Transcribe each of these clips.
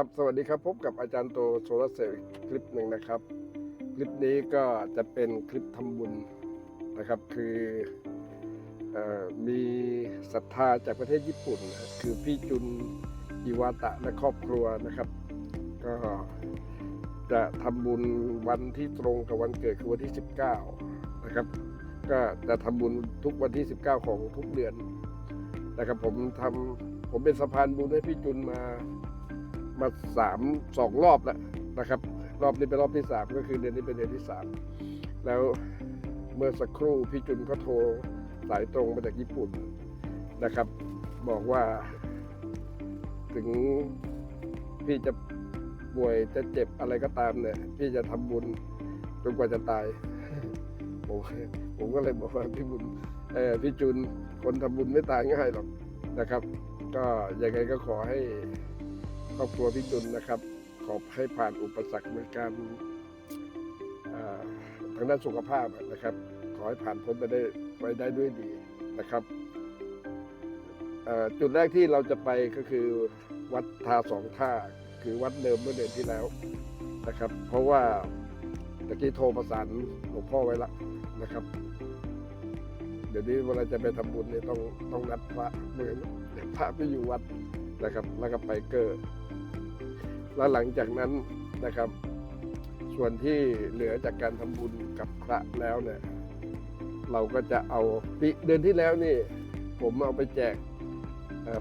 ครับสวัสดีครับพบกับอาจารย์โตโซลาเซลล์คลิปหนึ่งนะครับ คลิปนี้ก็จะเป็นคลิปทำบุญนะครับ คืออมีศรัทธาจากประเทศญี่ปุ่น คือพี่จุนอิวาตะและครอบครัวนะครับ ก็จะทำบุญวันที่ตรงกับวันเกิดคือวันที่ 19 นะครับ ก็จะทำบุญทุกวันที่ 19 ของทุกเดือนนะครับผมทำผมเป็นสะพานบุญให้พี่จุนมา มาสามสองรอบแล้วนะครับ รอบนี้เป็นรอบที่สามก็คือเดือนนี้เป็นเดือนที่สามแล้วเมื่อสักครู่พี่จุนก็โทรสายตรงมาจากญี่ปุ่นนะครับ บอกว่า ถึงพี่จะป่วยจะเจ็บอะไรก็ตามเนี่ย พี่จะทำบุญจนกว่าจะตายผมผมก็เลยบอกว่าพี่บุญเออพี่จุนคนทำบุญไม่ตายง่ายหรอกนะครับ ก็ยังไงก็ขอให้ ครอบครัวพี่จุนนะครับ ขอให้ผ่านอุปสรรคในการทางด้านสุขภาพนะครับ ขอให้ผ่านพ้นไปได้ไปได้ด้วยดีนะครับจุดแรกที่เราจะไปก็คือวัดทาสองท่า คือวัดเดิมเมื่อเดือนที่แล้วนะครับ เพราะว่าตะกี้โทรประสานหลวงพ่อไว้ละนะครับ เดี๋ยวนี้เวลาจะไปทำบุญเนี่ยต้องต้องนัดพระเมื่อเดี๋ยวพระไม่อยู่วัดนะครับ แล้วก็ไปเกิด แล้วหลังจากนั้นนะครับ ส่วนที่เหลือจากการทำบุญกับพระแล้วเนี่ย เราก็จะเอาปีเดือนที่แล้วนี่ ผมเอาไปแจก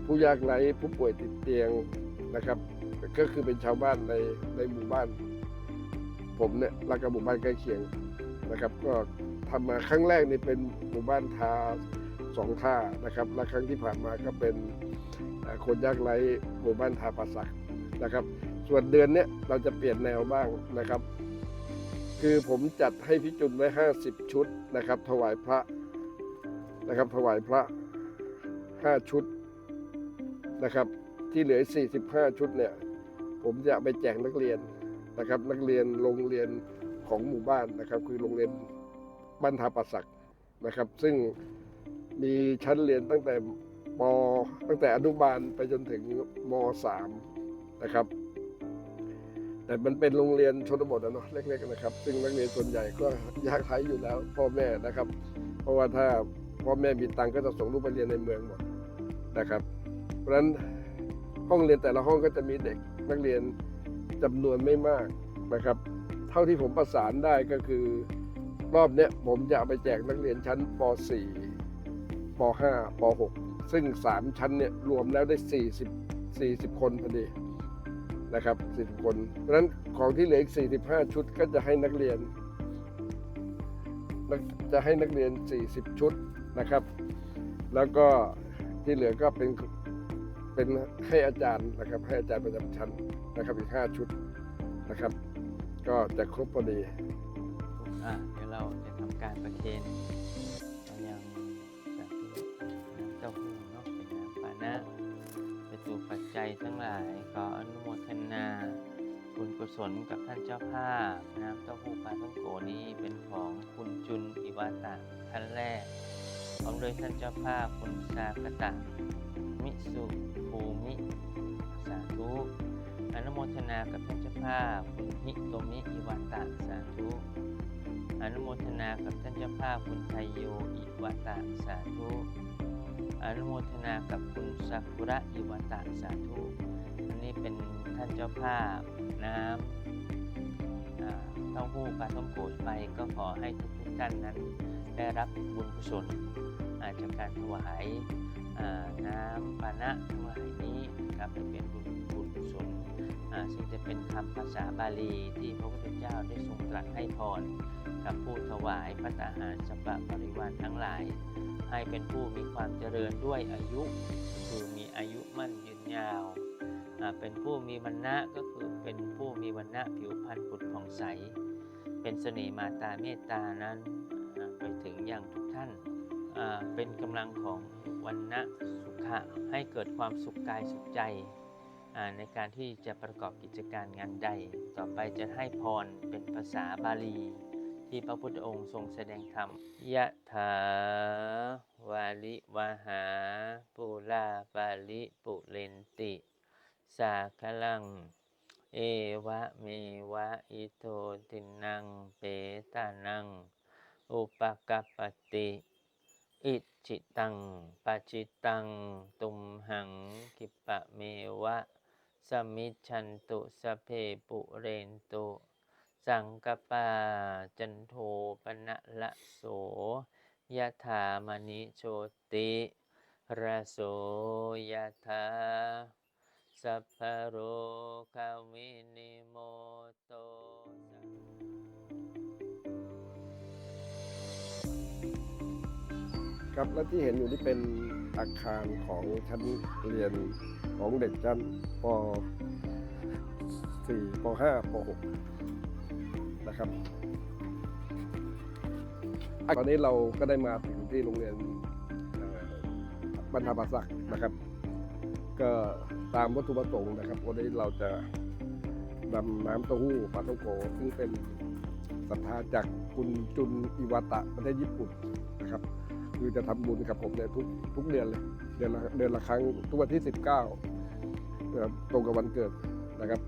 ผู้ยากไร้ผู้ป่วยติดเตียงนะครับ ก็คือเป็นชาวบ้านในในหมู่บ้าน ผมเนี่ยแล้วก็หมู่บ้านใกล้เคียงนะครับ ก็ทำมาครั้งแรกนี่เป็นหมู่บ้านทาสองท่านะครับและครั้งที่ผ่านมาก็เป็นคนยากไร้หมู่บ้านทาปาสักนะครับ ส่วนเดือนเนี้ยเราจะเปลี่ยนแนวบ้างนะครับ คือผมจัดให้พี่จุนไว้ 50 ชุดนะครับ ถวายพระนะครับ ถวายพระ 5 ชุดนะครับ ที่เหลือ 45 ชุดเนี่ย ผมจะไปแจกนักเรียนนะครับ นักเรียนโรงเรียนของหมู่บ้านนะครับ คือโรงเรียนบ้านทาปาสักนะครับ ซึ่งมีชั้นเรียนตั้งแต่ปตั้งแต่อนุบาลไปจนถึงมสามนะครับ แต่มันเป็นโรงเรียนชนบทอะเนาะเล็กๆนะครับ ซึ่งนักเรียนส่วนใหญ่ก็ยากไร้อยู่แล้ว พ่อแม่นะครับ เพราะว่าถ้าพ่อแม่มีตังก็จะส่งลูกไปเรียนในเมืองหมดนะครับ เพราะฉะนั้นห้องเรียนแต่ละห้องก็จะมีเด็กนักเรียนจำนวนไม่มากนะครับ เท่าที่ผมประสานได้ก็คือรอบเนี้ยผมจะไปแจกนักเรียนชั้นป .4 ป .5 ป .6 ซึ่ง 3 ชั้นเนี่ยรวมแล้วได้ 40 40 คนพอดี นะครับ40คน เพราะฉะนั้นของที่เหลืออีก 45 ชุดก็จะให้นักเรียน จะให้นักเรียน 40 ชุดนะครับ แล้วก็ที่เหลือก็เป็นเป็นให้อาจารย์นะครับ ให้อาจารย์ประจำชั้นนะครับอีก 5 ชุดนะครับ ก็จะครบพอดีอะเดี๋ยวเราจะทำการประเคนเอายังจากที่น้ำเต้าหู้เนาะเป็นน้ำปานะ ทั้งหลายขออนุโมทนาบุญกุศลกับท่านเจ้าภาพน้ำเต้าหู้ปลาท่องโกนี้เป็นของคุณจุนอิวาตะท่านแรกพร้อมโดยท่านเจ้าภาพคุณซากตะ มิสุภูมิ สาธุอนุโมทนากับท่านเจ้าภาพคุณฮิโตมิอิวาตะสาธุอนุโมทนากับท่านเจ้าภาพคุณไทโยอิวาตะสาธุ อนุโมทนากับคุณซากุระอิวาตะสาธุอันนี้เป็นท่านเจ้าภาพน้ำเต้าหู้ปลาต้มโกดไปก็ขอให้ทุกท่านนั้นได้รับบุญกุศลอาจากการถวายน้ำปานะถวายนี้นะครับเป็นบุญบุญกุศลซึ่งจะเป็นคำภาษาบาลีที่พระพุทธเจ้าได้ทรงตรัสให้พร กับผู้ถวายพระตาหารสัพพบริวารทั้งหลาย ให้เป็นผู้มีความเจริญด้วยอายุ คือมีอายุมั่นยืนยาว เป็นผู้มีวรรณะก็คือเป็นผู้มีวรรณะผิวพรรณผุดผ่องใส เป็นเสน่ห์มาตาเมตตานั้นไปถึงอย่างทุกท่าน เป็นกำลังของวันณะสุขะให้เกิดความสุขกายสุขใจในการที่จะประกอบกิจการงานใด ต่อไปจะให้พรเป็นภาษาบาลี ที่พระพุทธองค์ทรงแสดงธรรมยะถาวาลิวาหาปูลาปาลิปุเรนติ สาคลัง เอวะเมวะอิโตตินังเปตานัง อุปกัปปติ อิจิตังปจิตัง ตุมหังกิปะเมวะ สมิจฉันตุสเพปุเรนตุ สังกปา จันโทปนะละโสยะถามณิโชติระโสยะถาสัพพโรคาวินิโมโตครับและที่เห็นอยู่นี่เป็นอาคารของชั้นเรียนของเด็กชั้นป .4 ป .5 ป .6 นะครับตอนนี้เราก็ได้มาถึงที่โรงเรียนบรรทาภาศักดิ์นะครับ ก็ตามวัตถุประสงค์นะครับวันนี้เราจะนำน้ำเต้าหู้ปลาท่องโกซึ่งเป็นศรัทธาจากคุณจุนอิวาตะประเทศญี่ปุ่นนะครับ คือจะทำบุญกับผมเนี่ยทุกทุกเดือนเลยเดือนละเดือนละครั้งทุกวันที่ 19ตรงกับวันเกิดนะครับ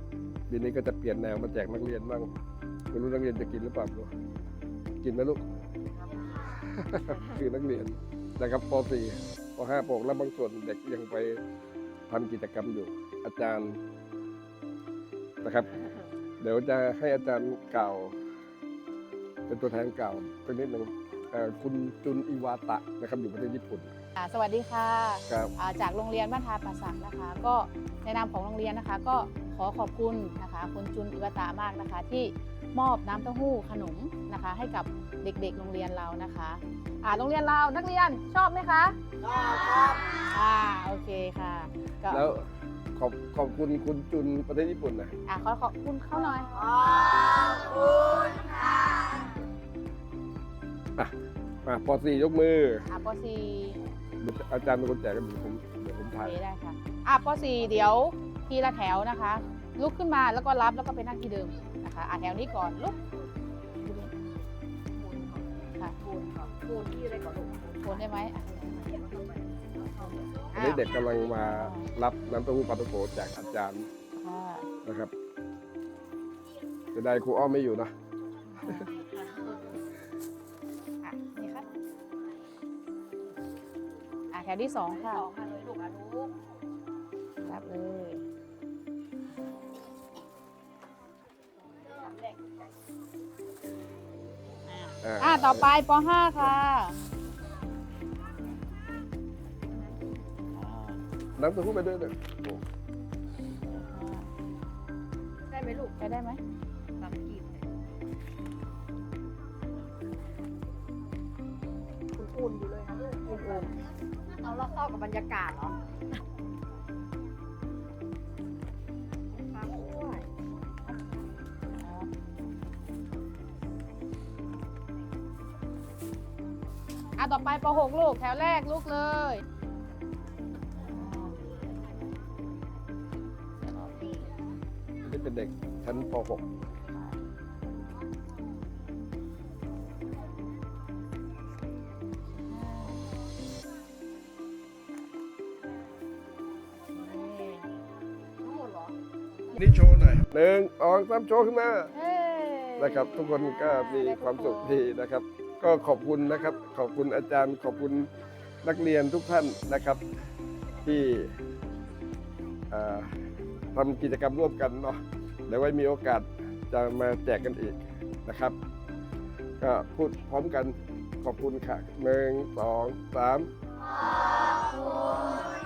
ปีนี้ก็จะเปลี่ยนแนวมาแจกนักเรียนบ้าง ไม่รู้นักเรียนจะกินหรือเปล่าไม่รู้กินไหมลูก คือนักเรียนนะครับป .4 ป .5 ป .6 แล้วบางส่วนเด็กยังไปทำกิจกรรมอยู่ อาจารย์นะครับ เดี๋ยวจะให้อาจารย์กล่าว เป็นตัวแทนกล่าวสักนิดหนึ่งเอ่อคุณจุนอิวาตะนะครับอยู่ประเทศญี่ปุ่นอ่าสวัสดีค่ะครับอ่าจากโรงเรียนบ้านทาประสักนะคะ ก็ในนามของโรงเรียนนะคะ ก็ขอขอบคุณนะคะ คุณจุนอิวตามากนะคะที่ มอบน้ำเต้าหู้ขนมนะคะ ให้กับเด็กๆโรงเรียนเรานะคะอ่าโรงเรียนเรานักเรียนชอบไหมคะชอบครับอ่าโอเคค่ะก็แล้วขอบขอบคุณคุณจุนประเทศญี่ปุ่นนะอ่าขอขอบคุณเข้าหน่อยมาป .4 ยกมืออ่าป .4 อาจารย์เป็นคนแจกกันเดี๋ยวผมเดี๋ยวผมโอถ่ายเคได้ค่ะอ่าป .4 เดี๋ยวทีละแถวนะคะ ลุกขึ้นมาแล้วก็รับแล้วก็ไปนั่งที่เดิมนะคะอ่าแถวนี้ก่อนลุกค่ะปูนก่อนปูนที่อะไรก่อนลูกโคนได้ไหมอะอันนี้เด็กกำลังมารับน้ำเต้าหู้ปลาตะโกจากอาจารย์อ่านะครับจะได้ครูอ้อมไม่อยู่นะอะนี่ครับอะแถวที่สองค่ะสองมาเลยลูกอะลูกรับเลย อ่าอะต่อไปป .5 ค่ะ น้ำเต้าหู้ไปด้วยเลยโอ้ได้ไหมลูกไปได้ไหมสามกีบอุ่นๆอยู่เลยนะลูกอุ่นๆเอาแล้วเข้ากับบรรยากาศเหรอ ต่อไปป .6 ลูกแถวแรกลูกเลยอันนี้เป็นเด็กชั้นป .6 ทั้งหมดเหรอนี่โชว์หน่อยหนึ่งสองสามโชว์ขึ้นมาเฮ้นะครับทุกคนก็มีความสุขดีนะครับ ก็ขอบคุณนะครับ ขอบคุณอาจารย์ ขอบคุณนักเรียนทุกท่านนะครับ ที่ทำกิจกรรมร่วมกันเนาะเดี๋ยวไว้มีโอกาสจะมาแจกกันอีกนะครับ ก็พูดพร้อมกันขอบคุณค่ะหนึ่งสองสามข